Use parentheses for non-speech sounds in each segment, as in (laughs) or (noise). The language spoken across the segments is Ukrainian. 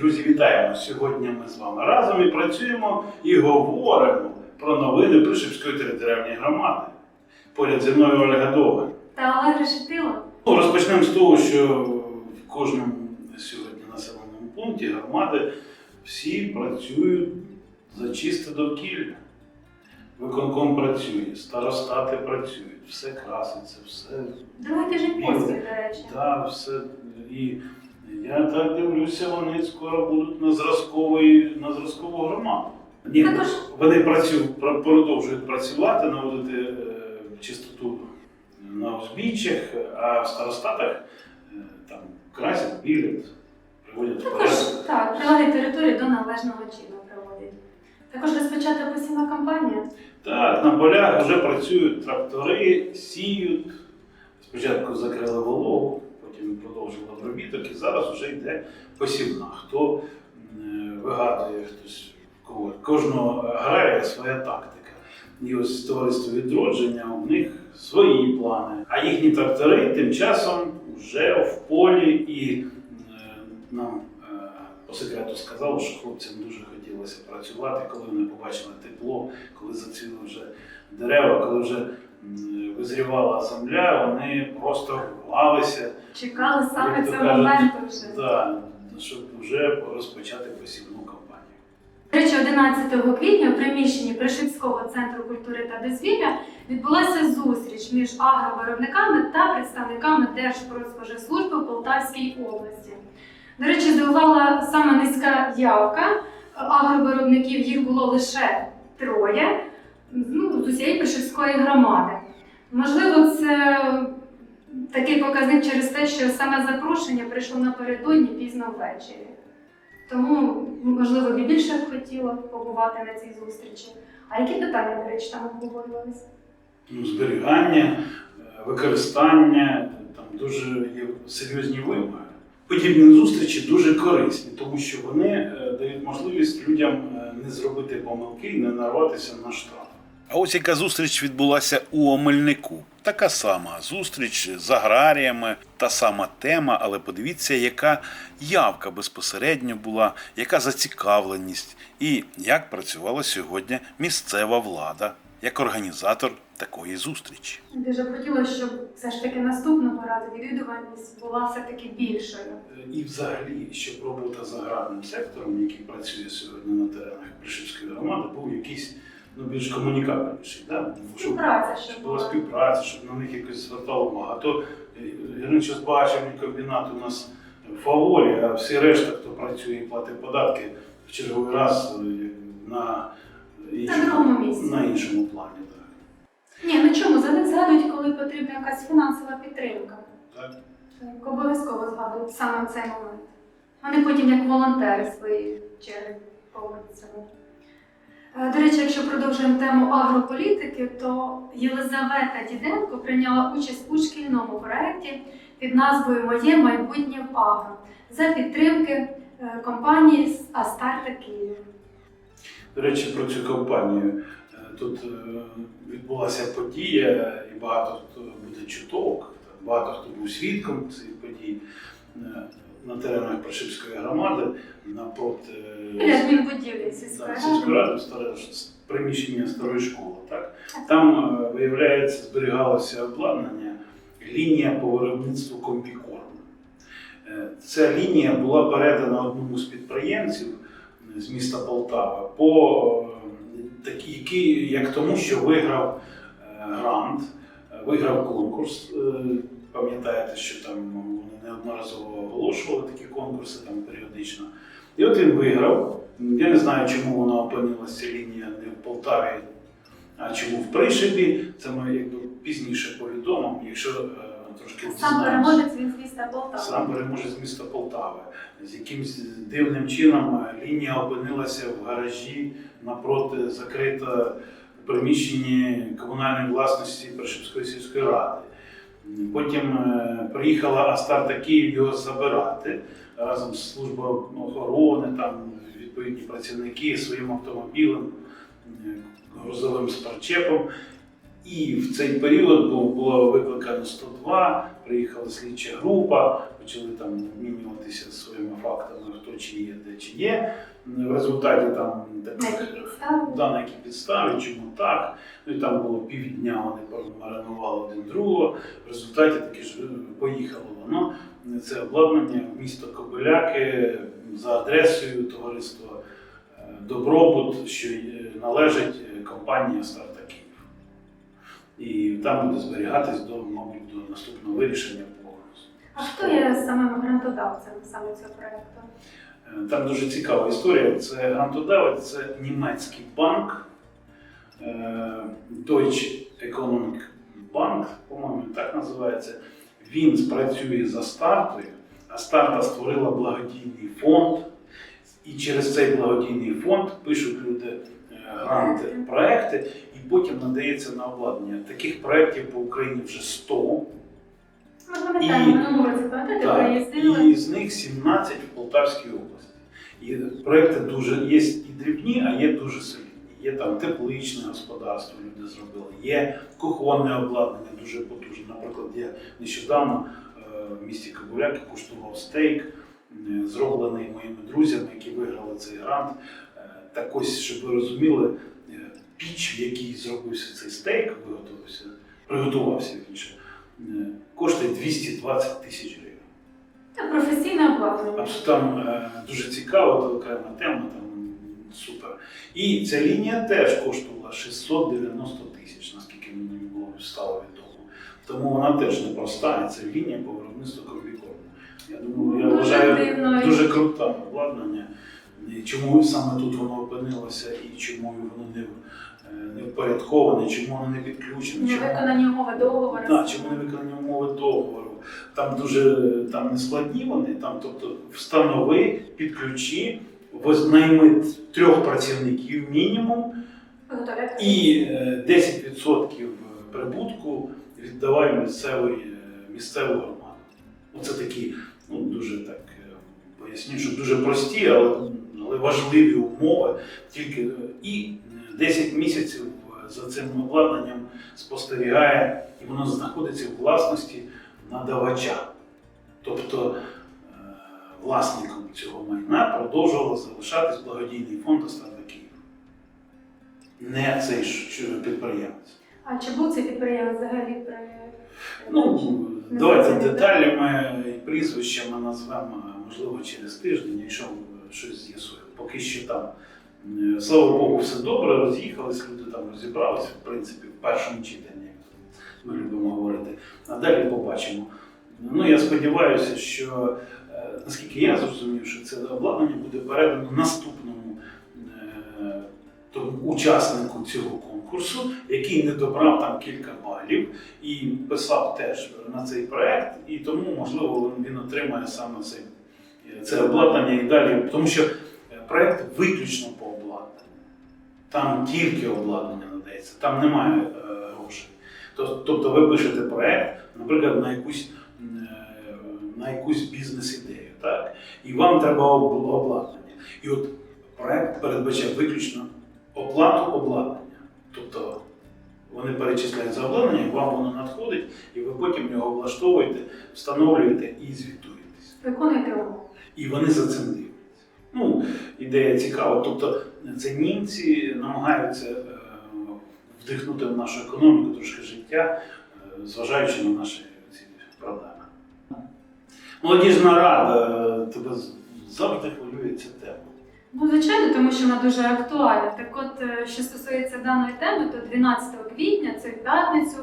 Друзі, вітаємо! Сьогодні ми з вами разом і працюємо і говоримо про новини Пришипської територіальної громади. Поряд зі мною Ольга Довга. Та Олег Решетило. Ну, розпочнемо з того, що в кожному сьогодні населеному пункті громади всі працюють за чисте довкілля. Виконком працює, старостати працюють, все краситься, все Другий тиждень поспіль, до речі. Так, все. І я так дивлюся, вони скоро будуть на зразковий, на зразкову громаду. Ні, Також- вони працю, про- продовжують працювати, наводити е, чистоту на узбіччях, а в старостатах е, там красять, білять, приводять в Також порядок. так, привели територію до належного чину приводять. Також розпочата посівна кампанія. Так, на полях вже працюють трактори, сіють. Спочатку закрили вологу, потім продовжили обробіток, і зараз вже йде посівна. Хто е, вигадує хтось кожного аграрія своя тактика. І ось товариство відродження у них свої плани. А їхні трактори тим часом вже в полі і е, нам е, по секрету сказали, що хлопцям дуже хотілося працювати, коли вони побачили тепло, коли зацвіли вже дерева, коли вже визрівала земля, вони просто рвалися, Чекали саме цього моменту вже. да, щоб вже розпочати посівну кампанію. До речі, 11 квітня у приміщенні Пришипського центру культури та дозвілля відбулася зустріч між агровиробниками та представниками Держпродспоживслужби в Полтавській області. До речі, здивувала саме низька явка агровиробників, їх було лише троє ну, з усієї Пришипської громади. Можливо, це такий показник через те, що саме запрошення прийшло напередодні пізно ввечері. Тому, можливо, і більше б хотіла побувати на цій зустрічі. А які питання, до речі, там обговорювалися? Ну, зберігання, е, використання, там дуже є серйозні вимоги. Подібні зустрічі дуже корисні, тому що вони е, дають можливість людям е, не зробити помилки і не нарватися на штраф. А ось яка зустріч відбулася у Омельнику. Така сама зустріч з аграріями, та сама тема, але подивіться, яка явка безпосередньо була, яка зацікавленість і як працювала сьогодні місцева влада як організатор такої зустрічі. Дуже б хотіла, щоб все ж таки наступного разу відвідуваність була все-таки більшою. І взагалі, щоб робота з аграрним сектором, який працює сьогодні на теренах Пришипської громади, був якийсь ну, більш комунікабельніший. Да? Щоб, Співпраця, щоб щоб була співпраця, щоб на них якось звертало увагу. А то е, я раніше бачив комбінат у нас в фаворі, а всі решта, хто працює і платить податки, в черговий раз е, на іншому, на іншому плані. Так. Ні, ну чому? За них згадують, коли потрібна якась фінансова підтримка. Так? Так, Обов'язково згадують саме в цей момент. Вони потім як волонтери свої черги. Е, До речі, якщо продовжуємо тему агрополітики, то Єлизавета Діденко прийняла участь у шкільному проєкті під назвою Моє майбутнє в агро за підтримки е, компанії Астарта Київ. До речі, про цю компанію. Е, Тут е, відбулася подія, і багато хто буде чуток, багато хто був свідком цієї події Е, на теренах Прошипської громади напроти адмінбудівлі сільської ради. старе приміщення старої школи. Так? Там, е, виявляється, зберігалося обладнання, лінія по виробництву комбікорму. Е, Ця лінія була передана одному з підприємців е, з міста Полтава по який, як тому, що виграв грант, виграв конкурс. Пам'ятаєте, що там вони неодноразово оголошували такі конкурси там періодично. І от він виграв. Я не знаю, чому вона опинилася ця лінія не в Полтаві, а чому в Пришибі. Це ми якби пізніше повідомимо, якщо е, трошки Сам переможець він з міста Полтава. Сам переможець з міста Полтави. З якимсь дивним чином е, лінія опинилася в гаражі напроти закрита приміщенні комунальної власності Першипської сільської ради. Потім е, приїхала Астарта Київ його забирати разом з службою охорони, там відповідні працівники своїм автомобілем, е, грузовим спарчепом. І в цей період бу- було викликано 102, приїхала слідча група, почали там обмінюватися своїми фактами, хто чи є, де чи є. В результаті там На таких які підстави? да, на які підставі, чому так. Ну і там було півдня, вони маринували один другого. В результаті таки ж е, поїхало воно. Це обладнання в місто Кобиляки за адресою товариства е, Добробут, що е, належить компанії Старта Київ. І там буде зберігатись до, мабуть, до наступного вирішення по А хто є самим грантодавцем саме цього проекту? Там дуже цікава історія. Це грантодавець, це німецький банк, е, Deutsche Economic Bank, по-моєму, так називається. Він спрацює за стартою, а старта створила благодійний фонд. І через цей благодійний фонд пишуть люди е, гранти, проекти, і потім надається на обладнання. Таких проєктів по Україні вже 100. Ми пам'ятаємо, І- минулого Так, і з них 17 в Полтавській області. І проекти дуже є і дрібні, а є дуже солідні. Є там тепличне господарство, люди зробили, є кухонне обладнання дуже потужне. Наприклад, я нещодавно е, в місті Кабуляки куштував стейк, е, зроблений моїми друзями, які виграли цей грант. Е, Так ось, щоб ви розуміли, е, піч, в якій зробився цей стейк, виготовився, приготувався більше, коштує 220 тисяч гривень. Це професійне обладнання. Абсолютно там е, дуже цікаво, це окрема тема, там супер. І ця лінія теж коштувала 690 тисяч, наскільки мені було стало відомо. Тому вона теж непроста, і це лінія по виробництву комбікорму. Я думаю, я Дуже вважаю дивно. дуже круте обладнання. І Чому саме тут воно опинилося і чому воно не, е, не впорядковане, чому воно не підключене, чому Виконані умови договору. так, чому не виконані умови договору? Там дуже там не складні вони, там, тобто встанови, підключи, найми трьох працівників мінімум і е, 10% прибутку віддавай місцевий, е, місцеву громаду. Ну, це такі, ну дуже так е, поясню, що дуже прості, але, але важливі умови. Тільки е, і е, 10 місяців е, за цим обладнанням спостерігає, і воно знаходиться в власності надавача. Тобто е, власником цього майна продовжувало залишатись благодійний фонд «Остата Київ. Не цей підприємець. А чи був цей підприємець взагалі при... Ну, давайте деталями і прізвищами назвемо, можливо, через тиждень, якщо щось з'ясуємо. Поки що там, е, слава Богу, все добре, роз'їхались, люди там розібралися, в принципі, в першому читанні, ми любимо говорити. А далі побачимо. Ну, я сподіваюся, що е, наскільки я зрозумів, що це обладнання буде передано наступному е, тому учаснику цього конкурсу, який не добрав там кілька балів і писав теж на цей проект, і тому, можливо, він, отримає саме цей, це обладнання і далі, тому що е, проект виключно по обладнанню. Там тільки обладнання надається, там немає е, Тобто ви пишете проект, наприклад, на якусь, е, на якусь бізнес-ідею, так? і вам треба об- обладнання. І от проект передбачає виключно оплату обладнання. Тобто вони перечисляють за обладнання, вам воно надходить, і ви потім його влаштовуєте, встановлюєте і звітуєтесь. Виконуєте умови. І вони за цим дивляться. Ну, ідея цікава. Тобто це німці намагаються е, вдихнути в нашу економіку трошки життя, е, зважаючи на наші ці проблеми. Молодіжна рада е, тебе завжди хвилює ця тема. Ну, звичайно, тому що вона дуже актуальна. Так от, е, що стосується даної теми, то 12 квітня, в п'ятницю,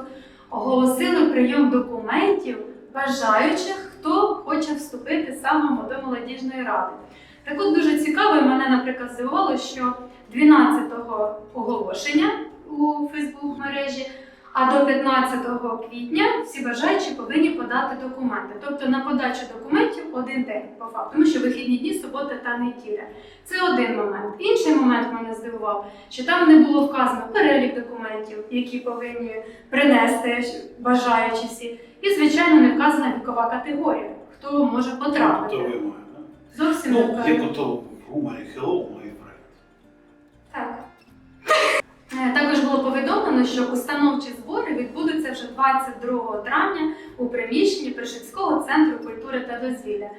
оголосили прийом документів бажаючих, хто хоче вступити саме до молодіжної ради. Так от дуже цікаво, мене, наприклад, здивувало, що 12-го оголошення у Фейсбук мережі, а до 15 квітня всі бажаючі повинні подати документи. Тобто на подачу документів один день по факту, тому що вихідні дні, субота та неділя. Це один момент. Інший момент мене здивував, що там не було вказано перелік документів, які повинні принести бажаючі всі. І, звичайно, не вказана вікова категорія, хто може Тобто потрапити. да? Зовсім не Ну, вказано. Повідомлено, що установчі збори відбудуться вже 22 травня у приміщенні Пришипського центру культури та дозвілля.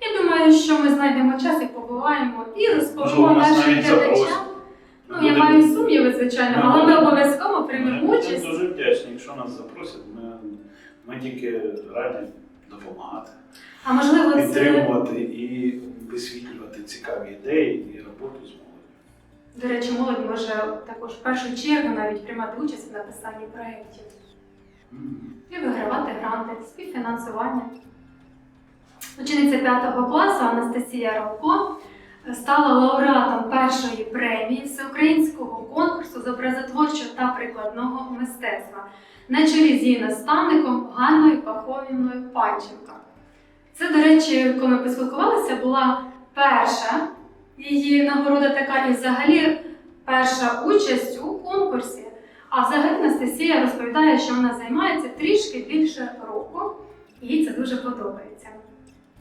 Я думаю, що ми знайдемо час і побуваємо і розповімо нашим глядачам. Ну, я маю сумніви, звичайно, але ми обов'язково приймемо Ми дуже вдячні, якщо нас запросять, ми, ми тільки раді допомагати, А можливо, підтримувати і висвітлювати цікаві ідеї і роботу з. До речі, молодь може також в першу чергу навіть приймати участь в написанні проєктів і вигравати гранти, співфінансування. Учениця 5 класу Анастасія Равко стала лауреатом першої премії всеукраїнського конкурсу з образотворчого та прикладного мистецтва на чолі з її наставником Ганною Пахомівною Панченко. Це, до речі, коли ми поспілкувалися, була перша її нагорода така, і взагалі перша участь у конкурсі. А взагалі Анастасія розповідає, що вона займається трішки більше року, і їй це дуже подобається.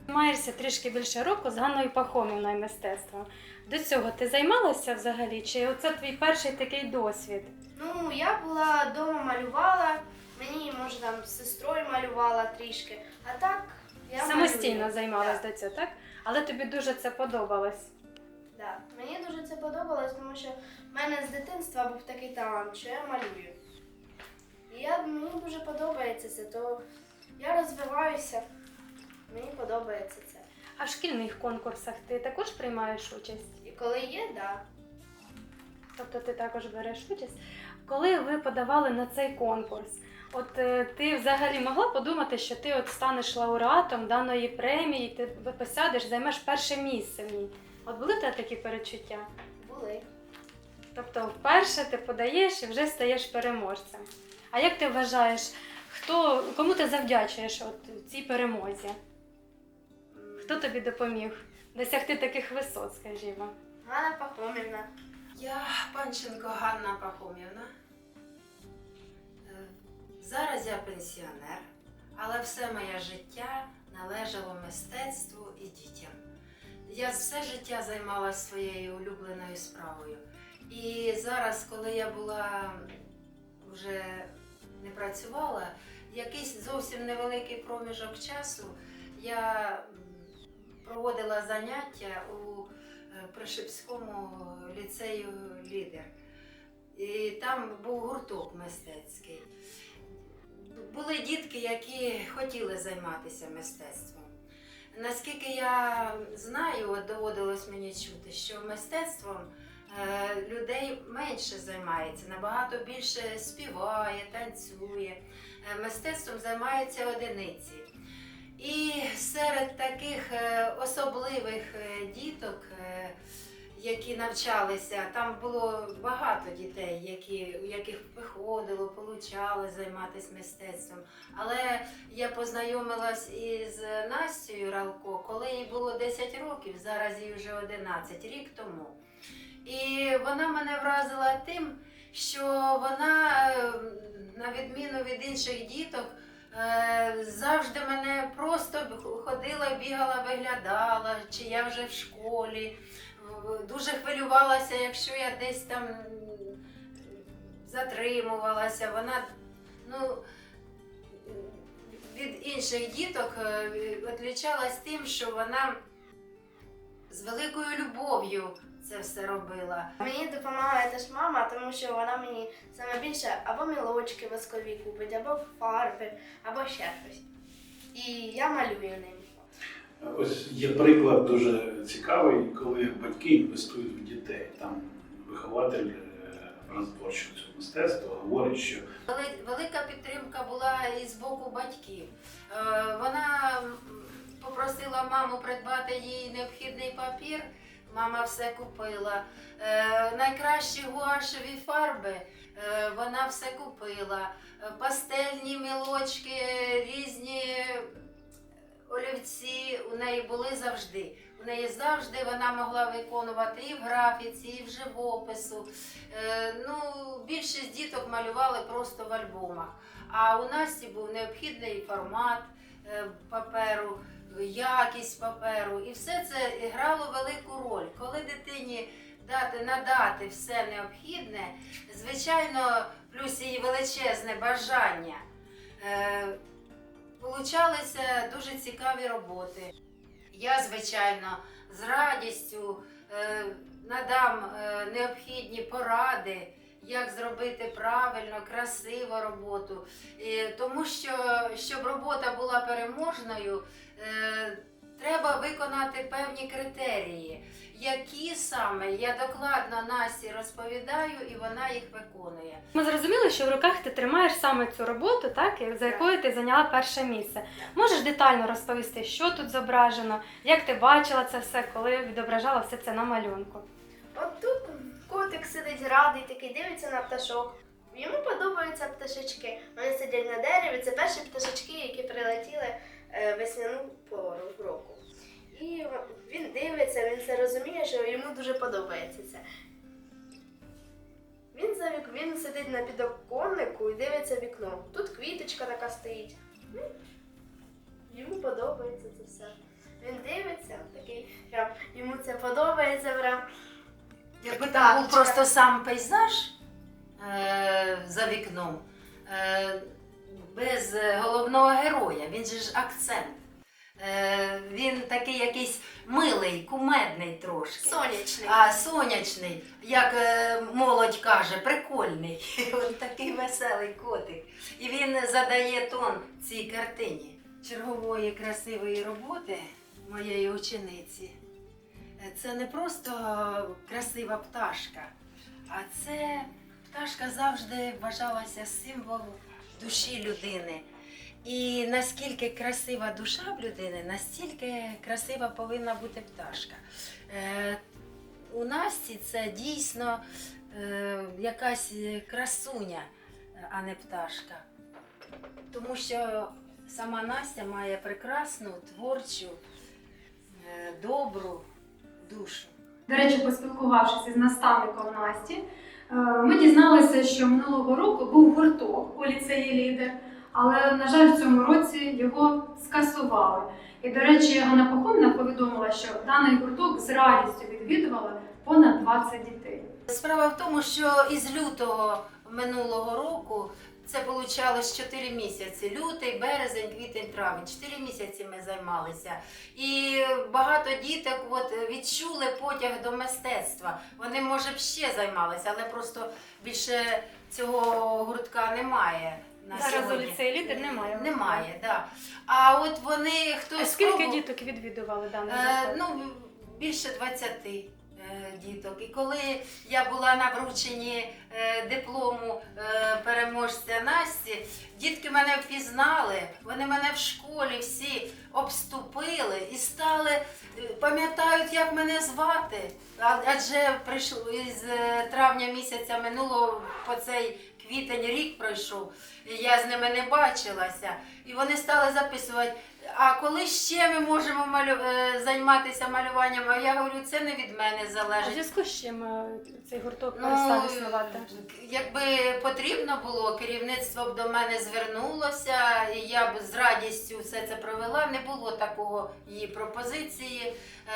Займаєшся трішки більше року з Ганною Пахомівною мистецтвом. До цього ти займалася взагалі? Чи оце твій перший такий досвід? Ну, я була вдома малювала, мені, може, там з сестрою малювала трішки, а так я Самостійно малюю. займалась Да, до цього, так? Але тобі дуже це подобалось. Да. Мені дуже це подобалось, тому що в мене з дитинства був такий талант, що я малюю. І я, мені дуже подобається це, то я розвиваюся, мені подобається це. А в шкільних конкурсах ти також приймаєш участь? І коли є, так. Да. Тобто ти також береш участь. Коли ви подавали на цей конкурс, от е, ти взагалі могла подумати, що ти от станеш лауреатом даної премії, ти посядеш, займеш перше місце в ній. От були в тебе такі перечуття? були. Тобто, вперше ти подаєш і вже стаєш переможцем. А як ти вважаєш, хто кому ти завдячуєш от цій перемозі? Хто тобі допоміг досягти таких висот, скажімо? Ганна Пахомівна. Я Панченко Ганна Пахомівна. Е, Зараз я пенсіонер, але все моє життя належало мистецтву і дітям. Я все життя займалася своєю улюбленою справою. І зараз, коли я була вже не працювала, якийсь зовсім невеликий проміжок часу я проводила заняття у е, Пришипському ліцею лідер. І там був гурток мистецький. Були дітки, які хотіли займатися мистецтвом. Наскільки я знаю, от доводилось мені чути, що мистецтвом е, людей менше займається, набагато більше співає, танцює. Е, Мистецтвом займаються одиниці. І серед таких е, особливих діток, які навчалися, там було багато дітей, які, у яких виходило, получали займатися мистецтвом. Але я познайомилась із Настю Ралко, коли їй було 10 років, зараз їй вже 11, рік тому. І вона мене вразила тим, що вона, е, на відміну від інших діток, Е, завжди мене просто ходила, бігала, виглядала, чи я вже в школі. Дуже хвилювалася, якщо я десь там затримувалася. Вона ну, від інших діток е, відлічалась тим, що вона з великою любов'ю це все робила. Мені допомагає теж мама, тому що вона мені саме більше або мілочки воскові купить, або фарби, або ще щось. І я малюю ним. Ось є приклад дуже цікавий, коли батьки інвестують в дітей. Там вихователь е, розтворчого цього мистецтва говорить, що Вели- Велика підтримка була і з боку батьків. Е, Вона попросила маму придбати їй необхідний папір. Мама все купила. Е, Найкращі гуашеві фарби вона все купила. Пастельні мілочки, різні олівці у неї були завжди. У неї завжди вона могла виконувати і в графіці, і в живопису. Е, ну, більшість діток малювали просто в альбомах. А у Насті був необхідний формат е, паперу, якість паперу. І все це грало велику роль. Коли дитині дати, надати все необхідне, звичайно, плюс її величезне бажання. Получалися дуже цікаві роботи. Я, звичайно, з радістю е, надам е, необхідні поради, як зробити правильно, красиво роботу. Тому що, щоб робота була переможною, е, треба виконати певні критерії, які саме я докладно Насі розповідаю, і вона їх виконує. Ми зрозуміли, що в руках ти тримаєш саме цю роботу, так за якою ти зайняла перше місце. Можеш детально розповісти, що тут зображено, як ти бачила це все, коли відображала все це на малюнку. От тут котик сидить радий, такий дивиться на пташок. Йому подобаються пташечки. Вони сидять на дереві. Це перші пташечки, які прилетіли е, весняну пору року. І він дивиться, він це розуміє, що йому дуже подобається це. Він за вік... він сидить на підоконнику і дивиться в вікно. Тут квіточка така стоїть. Ну, Йому подобається це все. Він дивиться, такий прям йому це подобається прям. Якби там був просто сам пейзаж е, за вікном, е, без головного героя, він же ж акцент. Е, він такий якийсь милий, кумедний трошки. Сонячний. А сонячний, як е, молодь каже, прикольний. (laughs) Він такий веселий котик. І він задає тон цій картині. Чергової красивої роботи моєї учениці. е, Це не просто красива пташка, а це пташка завжди вважалася символом душі людини. І наскільки красива душа в людини, настільки красива повинна бути пташка. Е, у Насті це дійсно е, якась красуня, а не пташка. Тому що сама Настя має прекрасну, творчу, е, добру душу. До речі, поспілкувавшись із наставником Насті, е, ми дізналися, що минулого року був гурток у ліцеї лідер, але, на жаль, в цьому році його скасували. І, до речі, Ганна Пахомна повідомила, що даний гурток з радістю відвідували понад 20 дітей. Справа в тому, що із лютого минулого року це получалось 4 місяці: лютий, березень, квітень, травень. 4 місяці ми займалися. І багато діток от, відчули потяг до мистецтва. Вони, може, б ще займалися, але просто більше цього гуртка немає. На Зараз у сьогодні. ліцеї лідер немає. Немає, так. Да. А от вони хтось. А скільки спробував- діток відвідували даний Е, ну, більше 20 е, діток. І коли я була на врученні е, диплому е, переможця Насті, дітки мене впізнали, вони мене в школі всі обступили і стали, е, пам'ятають, як мене звати. А- Адже прийшло із е, травня місяця минулого по цей квітень рік пройшов, і я з ними не бачилася. І вони стали записувати. А коли ще ми можемо малю... е, займатися малюванням? А я говорю, це не від мене А в залежить. зв'язку з чим е, цей гурток Ну, перестав існувати? Якби потрібно було, керівництво б до мене звернулося, і я б з радістю все це провела. Не було такого її пропозиції.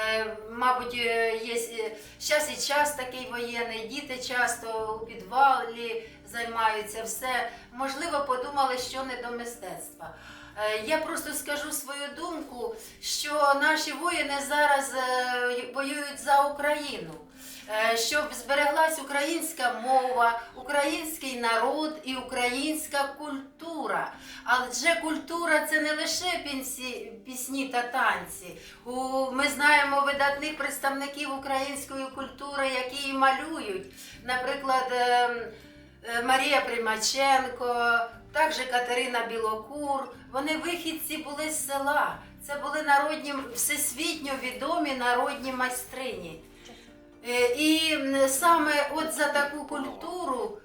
Е, мабуть, є зараз і час такий воєнний, діти часто у підвалі займаються все. Можливо, подумали, що не до мистецтва. Е, Я просто скажу свою думку, що наші воїни зараз е, воюють за Україну. Е, щоб збереглась українська мова, український народ і українська культура. Адже культура це не лише пісні та танці. Ми знаємо видатних представників української культури, які і малюють. Наприклад, ем, Марія Примаченко, також Катерина Білокур. Вони вихідці були з села. Це були народні, всесвітньо відомі народні майстрині. Е, І саме от за таку культуру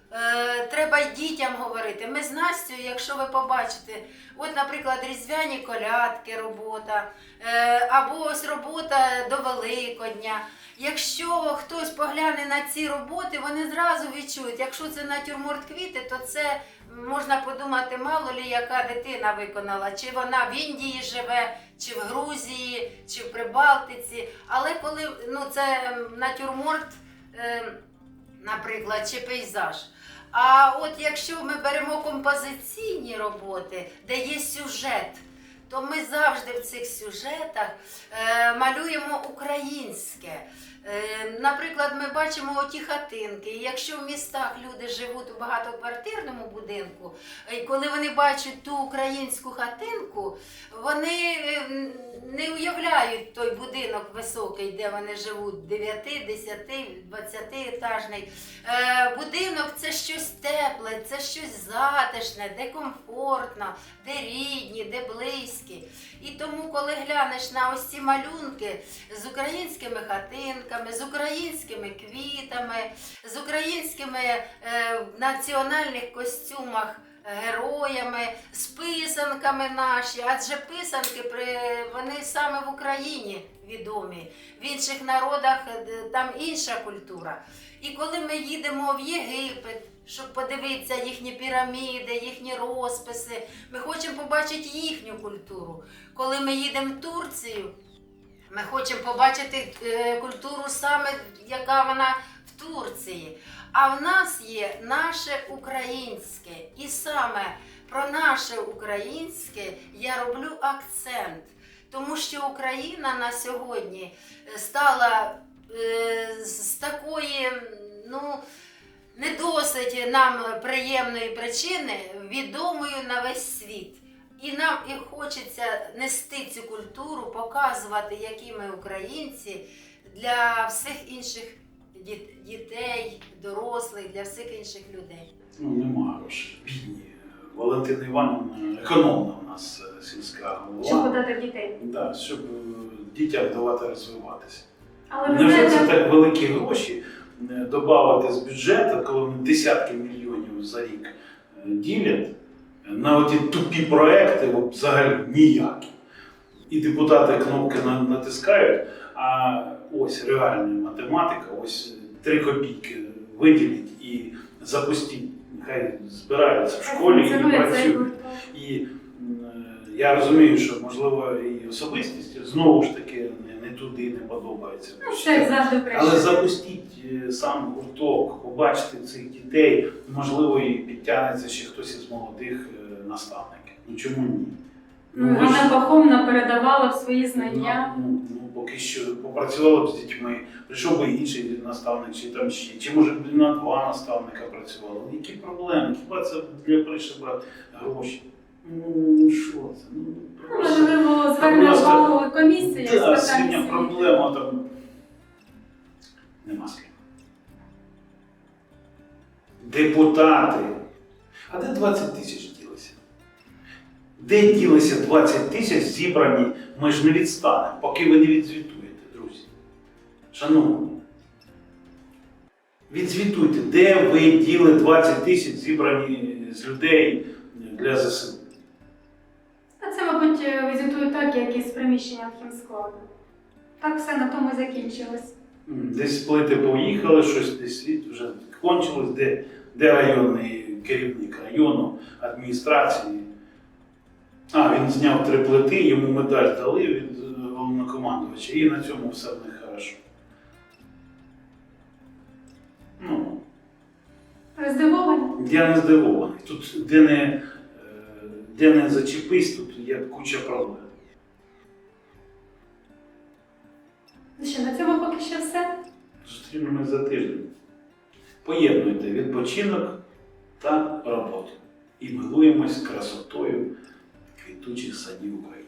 треба й дітям говорити. Ми з Настю, якщо ви побачите, от, наприклад, різдвяні колядки робота, е, або ось робота до Великодня. Якщо хтось погляне на ці роботи, вони зразу відчують, якщо це натюрморт квіти, то це можна подумати, мало лі яка дитина виконала, чи вона в Індії живе, чи в Грузії, чи в Прибалтиці. Але коли ну, це натюрморт е, наприклад, чи пейзаж. А от якщо ми беремо композиційні роботи, де є сюжет, то ми завжди в цих сюжетах е, малюємо українське. Е, Наприклад, ми бачимо оті хатинки. Якщо в містах люди живуть у багатоквартирному будинку, і коли вони бачать ту українську хатинку, вони е, не уявляють той будинок високий, де вони живуть, 9, 10, 20 етажний. Е, будинок це щось тепле, це щось затишне, де комфортно, де рідні, де близькі. І тому, коли глянеш на ось ці малюнки з українськими хатинками, з українськими квітами, з українськими е, національних костюмах. Героями, з писанками наші, адже писанки вони саме в Україні відомі. В інших народах е, там інша культура. І коли ми їдемо в Єгипет, щоб подивитися їхні піраміди, їхні розписи, ми хочемо побачити їхню культуру. Коли ми їдемо в Турцію, ми хочемо побачити е, культуру саме, яка вона в Турції. А в нас є наше українське. І саме про наше українське я роблю акцент. Тому що Україна на сьогодні е, стала е, з такої, ну, не досить нам приємної причини відомою на весь світ. І нам і хочеться нести цю культуру, показувати, які ми українці для всіх інших дітей, дорослих, для всіх інших людей. Ну, нема грошей. Бідні. Валентина Івановна, економна у нас е, сільська Щоб голова. подати в дітей. Да, щоб е, дітям давати розвиватися. Але ви Невже це так великі гроші е, додати з бюджету, коли вони десятки мільйонів за рік ділять на оті тупі проекти, взагалі ніякі. І депутати кнопки натискають, а ось реальна математика, ось три копійки виділіть і запустіть. Нехай збираються в школі і працюють. І е, я розумію, що можливо і особистість знову ж таки не, не туди не подобається. Ну, як завжди Але запустіть е, сам гурток, побачити цих дітей, можливо, і підтягнеться ще хтось із молодих наставників. Ну чому ні? Ну, ви ж- Пахомна передавала свої знання. Ну, ну, ну, поки що попрацювала б з дітьми, прийшов би інший наставник, чи там ще, чи може б на два наставника працювали. Ну, Які проблеми? Хіба це для пришиба гроші? Ну що це? Ну, Можливо, зверне увагу комісія Да, сьогодні проблема там нема з ким. Депутати. А де 20 тисяч? Де ділися 20 тисяч зібрані? Ми ж не відстанемо, поки ви не відзвітуєте, друзі. Шановні. Відзвітуйте, де ви діли 20 тисяч зібрані з людей для ЗСУ? Та це, мабуть, візитують так, як і з приміщенням хімскладу. Так все на тому закінчилось. Десь плити поїхали, щось десь світ вже кончилось, де, де районний керівник району, адміністрації. А, він зняв три плити, йому медаль дали від е, головнокомандувача, і на цьому все в них хорошо. Ну, Ви здивовані? я не здивований. Тут де не, е, де не зачепись, тут є куча проблем. Ну що, на цьому поки що все. Зустрінемось за тиждень. Поєднуйте відпочинок та роботу і милуємось красотою квітучих садів України.